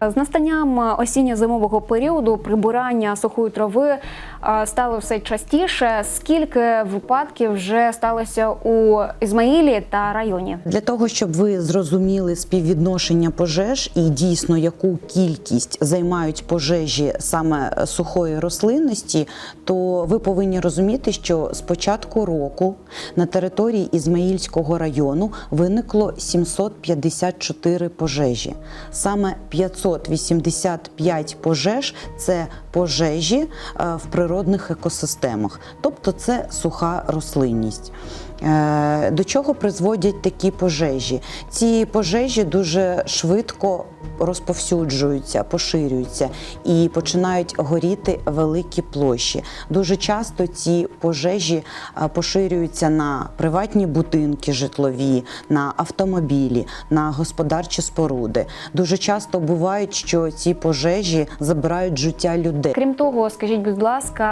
З настанням осінньо-зимового періоду прибирання сухої трави е, стало все частіше. Скільки випадків вже сталося у Ізмаїлі та районі? Для того, щоб ви зрозуміли співвідношення пожеж і дійсно яку кількість займають пожежі саме сухої рослинності, то ви повинні розуміти, що з початку року на території Ізмаїльського району виникло 754 пожежі. Саме 585 пожеж це пожежі е, в природних екосистемах, тобто це суха рослинність. Е, До чого призводять такі пожежі? Ці пожежі дуже швидко розповсюджуються, поширюються і починають горіти великі площі. Дуже часто ці пожежі е, поширюються на приватні будинки житлові, на автомобілі, на господарчі споруди. Дуже часто бувають, що ці пожежі забирають життя людей. Крім того, скажіть, будь ласка,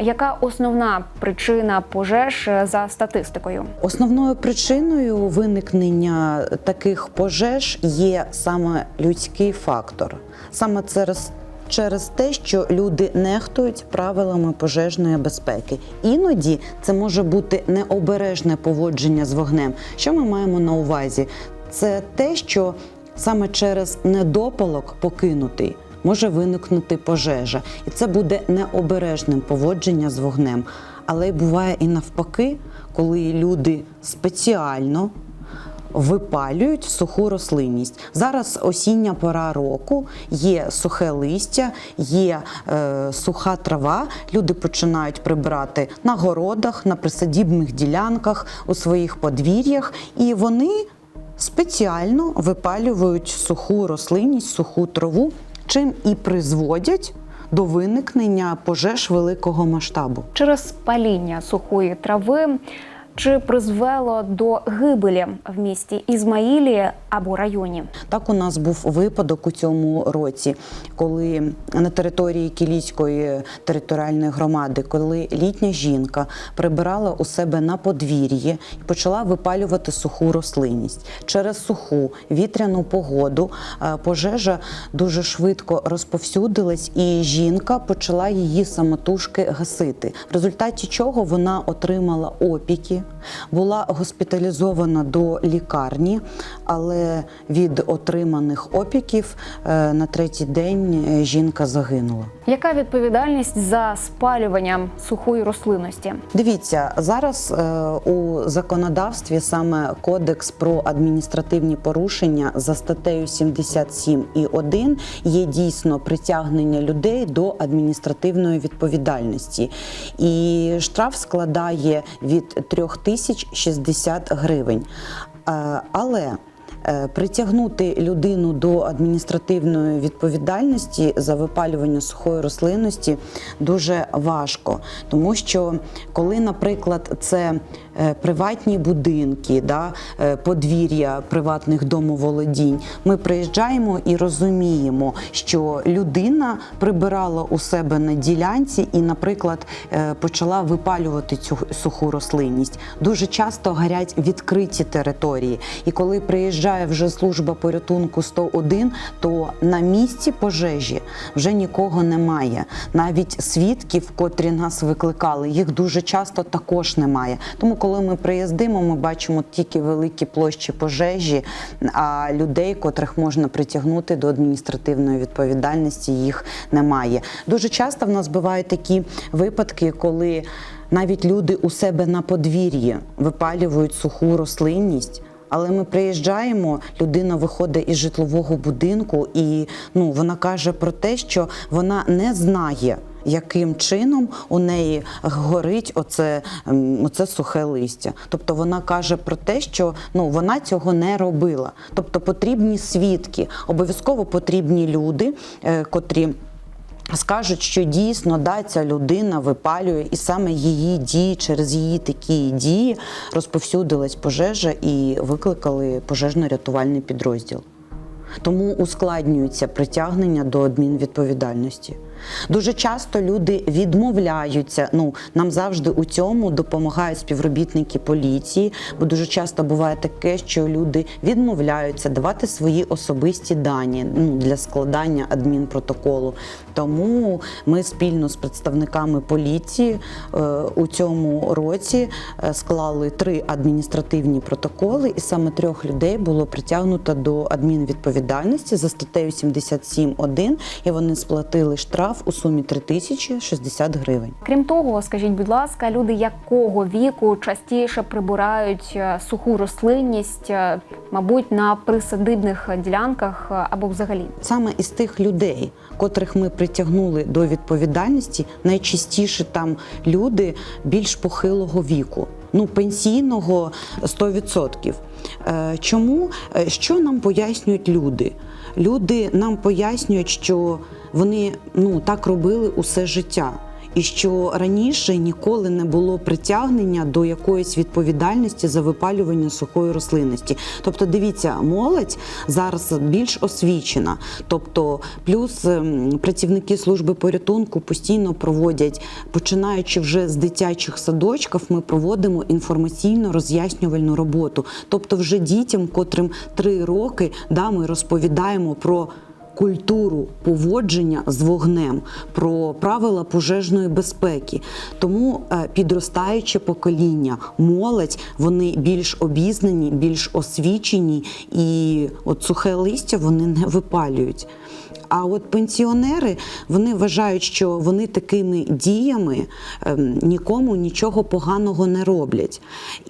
яка основна причина пожеж е, за статистикою? Основною причиною виникнення таких пожеж є саме людський фактор. Саме через, через те, що люди нехтують правилами пожежної безпеки. Іноді це може бути необережне поводження з вогнем. Що ми маємо на увазі? Це те, що саме через недопалок покинутий. Може виникнути пожежа, і це буде необережним поводження з вогнем. Але буває і навпаки, коли люди спеціально випалюють суху рослинність. Зараз осіння пора року, є сухе листя, є е, суха трава. Люди починають прибирати на городах, на присадібних ділянках, у своїх подвір'ях, і вони спеціально випалюють суху рослинність, суху траву, чим і призводять до виникнення пожеж великого масштабу. Через паління сухої трави чи призвело до гибелі в місті Ізмаїлі або районі? Так у нас був випадок у цьому році, коли на території Кілійської територіальної громади, коли літня жінка прибирала у себе на подвір'ї і почала випалювати суху рослинність. Через суху вітряну погоду е, пожежа дуже швидко розповсюдилась, і жінка почала її самотужки гасити. В результаті чого вона отримала опіки, була госпіталізована до лікарні, але від отриманих опіків е, на третій день е, жінка загинула. Яка відповідальність за спалювання сухої рослинності? Дивіться, зараз е, у законодавстві саме кодекс про адміністративні порушення за статтею 77 і 1 є дійсно притягнення людей до адміністративної відповідальності. І штраф складає від 3 тисяч 60 гривень. Е, Але Притягнути людину до адміністративної відповідальності за випалювання сухої рослинності дуже важко, тому що коли, наприклад, це е, приватні будинки, да, е, подвір'я приватних домоволодінь, ми приїжджаємо і розуміємо, що людина прибирала у себе на ділянці і, наприклад, е, почала випалювати цю суху рослинність. Дуже часто горять відкриті території, і коли приїжджає вже служба порятунку 101, то на місці пожежі вже нікого немає. Навіть свідків, котрі нас викликали, їх дуже часто також немає. Тому, коли ми приїздимо, ми бачимо тільки великі площі пожежі, а людей, котрих можна притягнути до адміністративної відповідальності, їх немає. Дуже часто в нас бувають такі випадки, коли навіть люди у себе на подвір'ї випалюють суху рослинність. Але ми приїжджаємо, людина виходить із житлового будинку, і ну вона каже про те, що вона не знає, яким чином у неї горить оце, оце сухе листя. Тобто вона каже про те, що ну вона цього не робила. Тобто потрібні свідки, обов'язково потрібні люди, е, котрі. Скажуть, що дійсно да, ця людина випалює, і саме її дії, через її такі дії розповсюдилась пожежа і викликали пожежно-рятувальний підрозділ. Тому ускладнюється притягнення до адмінвідповідальності. Дуже часто люди відмовляються. Ну нам завжди у цьому допомагають співробітники поліції, бо дуже часто буває таке, що люди відмовляються давати свої особисті дані ну, для складання адмінпротоколу. Тому ми спільно з представниками поліції е, у цьому році е, склали три адміністративні протоколи, і саме трьох людей було притягнуто до адмінвідповідальності за статтею 77.1, і вони сплатили штраф у сумі 3060 гривень. Крім того, скажіть, будь ласка, люди якого віку частіше прибирають е, суху рослинність, е, мабуть, на присадибних ділянках е, або взагалі? Саме із тих людей, котрих ми притягнули до відповідальності, найчастіше там люди більш похилого віку. Ну, пенсійного 100%. Е, Чому? Що нам пояснюють люди? Люди нам пояснюють, що вони ну, так робили усе життя. І що раніше ніколи не було притягнення до якоїсь відповідальності за випалювання сухої рослинності. Тобто, дивіться, молодь зараз більш освічена. Тобто, плюс ем, працівники служби порятунку постійно проводять, починаючи вже з дитячих садочків, ми проводимо інформаційно роз'яснювальну роботу. Тобто, вже дітям, котрим три роки, да, ми розповідаємо про культуру поводження з вогнем, про правила пожежної безпеки. Тому е, підростаюче покоління, молодь, вони більш обізнані, більш освічені, і от сухе листя вони не випалюють. А от пенсіонери вони вважають, що вони такими діями ем, нікому нічого поганого не роблять.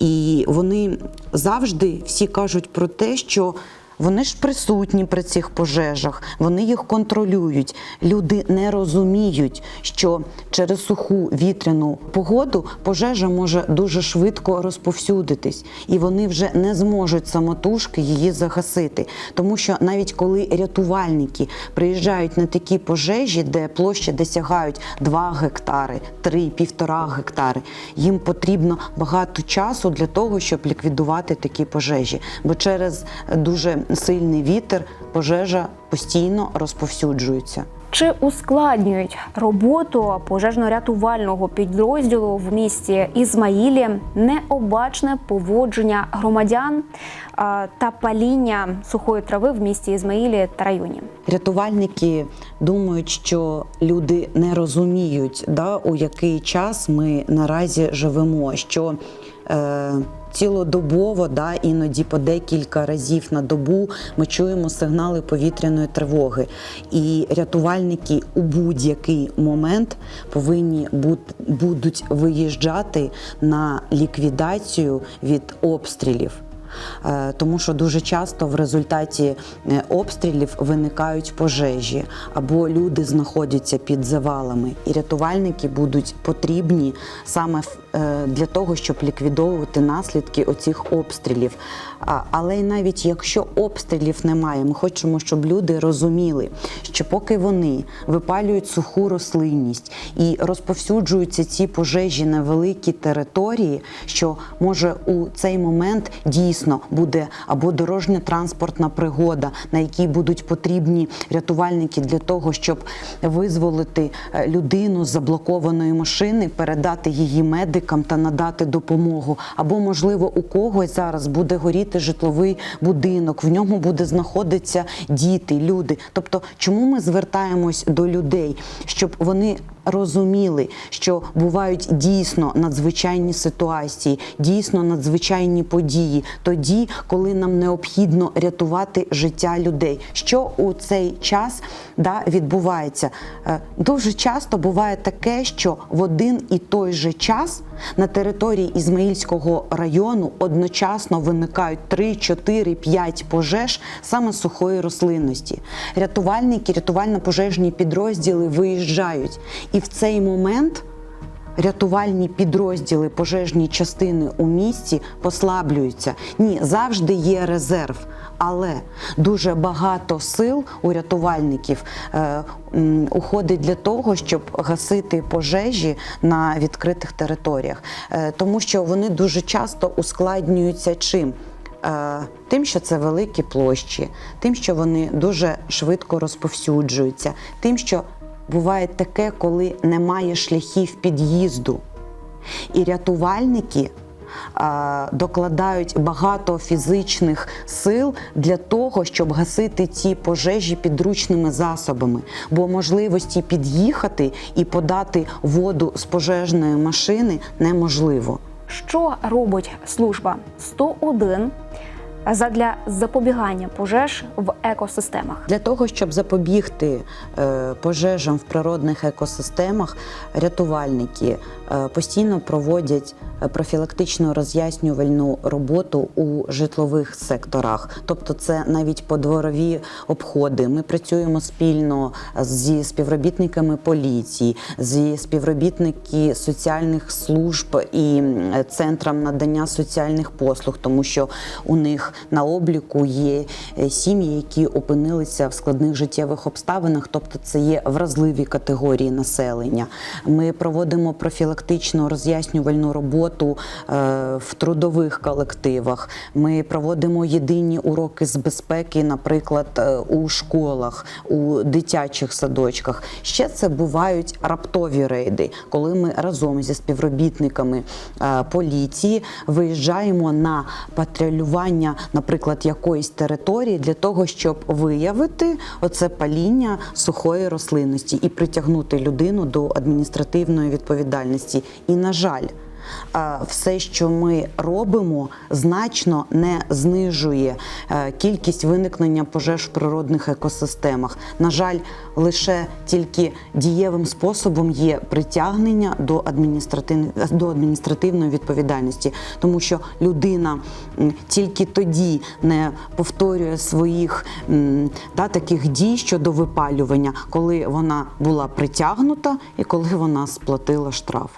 І вони завжди всі кажуть про те, що вони ж присутні при цих пожежах, вони їх контролюють. Люди не розуміють, що через суху вітряну погоду пожежа може дуже швидко розповсюдитись, і вони вже не зможуть самотужки її загасити. Тому що навіть коли рятувальники приїжджають на такі пожежі, де площі досягають 2 гектари, 3, 1,5 гектари, їм потрібно багато часу для того, щоб ліквідувати такі пожежі. Бо через дуже сильний вітер пожежа постійно розповсюджується. Чи ускладнюють роботу пожежно-рятувального підрозділу в місті Ізмаїлі необачне поводження громадян та паління сухої трави в місті Ізмаїлі та районі? Рятувальники думають, що люди не розуміють, да, у який час ми наразі живемо. Що е, цілодобово, да, іноді по декілька разів на добу ми чуємо сигнали повітряної тривоги. І рятувальники у будь-який момент повинні будуть виїжджати на ліквідацію від обстрілів. Е, Тому що дуже часто в результаті е, обстрілів виникають пожежі або люди знаходяться під завалами, і рятувальники будуть потрібні саме в- для того, щоб ліквідовувати наслідки оцих обстрілів. Але й навіть якщо обстрілів немає, ми хочемо, щоб люди розуміли, що поки вони випалюють суху рослинність і розповсюджуються ці пожежі на великі території, що може у цей момент дійсно буде або дорожньо-транспортна пригода, на якій будуть потрібні рятувальники для того, щоб визволити е, людину з заблокованої машини, передати її медикам та надати допомогу. Або, можливо, у когось зараз буде горіти житловий будинок, в ньому буде знаходитися діти, люди. Тобто, чому ми звертаємось до людей, щоб вони розуміли, що бувають дійсно надзвичайні ситуації, дійсно надзвичайні події, тоді, коли нам необхідно рятувати життя людей. Що у цей час да, відбувається? Е, Дуже часто буває таке, що в один і той же час на території Ізмаїльського району одночасно виникають 3, 4, 5 пожеж саме сухої рослинності. Рятувальники, рятувально-пожежні підрозділи виїжджають, і в цей момент рятувальні підрозділи, пожежні частини у місті послаблюються. Ні, завжди є резерв. Але дуже багато сил у рятувальників е, м, уходить для того, щоб гасити пожежі на відкритих територіях, е, тому що вони дуже часто ускладнюються чим? Е, Тим, що це великі площі, тим, що вони дуже швидко розповсюджуються, тим, що буває таке, коли немає шляхів під'їзду. І рятувальники докладають багато фізичних сил для того, щоб гасити ці пожежі підручними засобами, бо можливості під'їхати і подати воду з пожежної машини неможливо. Що робить служба 101 задля запобігання пожеж в екосистемах? Для того, щоб запобігти е, пожежам в природних екосистемах, рятувальники е, постійно проводять е, профілактично роз'яснювальну роботу у житлових секторах, тобто це навіть подворові обходи. Ми працюємо спільно зі співробітниками поліції, зі співробітники соціальних служб і центрам надання соціальних послуг, тому що у них на обліку є е, сім'ї, які опинилися в складних життєвих обставинах, тобто це є вразливі категорії населення. Ми проводимо профілактично роз'яснювальну роботу е, в трудових колективах. Ми проводимо єдині уроки з безпеки, наприклад, е, у школах, у дитячих садочках. Ще це бувають раптові рейди, коли ми разом зі співробітниками поліції виїжджаємо на патрулювання, наприклад, якоїсь території для того, щоб виявити оце паління сухої рослинності і притягнути людину до адміністративної відповідальності. І на жаль. Все, що ми робимо, значно не знижує е, кількість виникнення пожеж в природних екосистемах. На жаль, лише тільки дієвим способом є притягнення до до адміністративної відповідальності, тому що людина тільки тоді не повторює своїх та, таких дій щодо випалювання, коли вона була притягнута і коли вона сплатила штраф.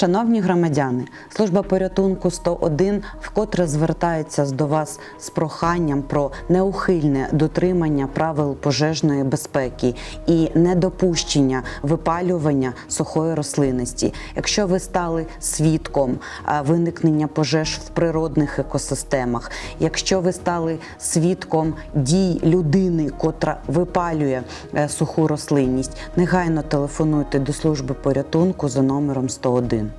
Шановні громадяни, служба порятунку 101 вкотре звертається до вас з проханням про неухильне дотримання правил пожежної безпеки і недопущення випалювання сухої рослинності. Якщо ви стали свідком виникнення пожеж в природних екосистемах, якщо ви стали свідком дій людини, котра випалює е, суху рослинність, негайно телефонуйте до служби порятунку за номером 101.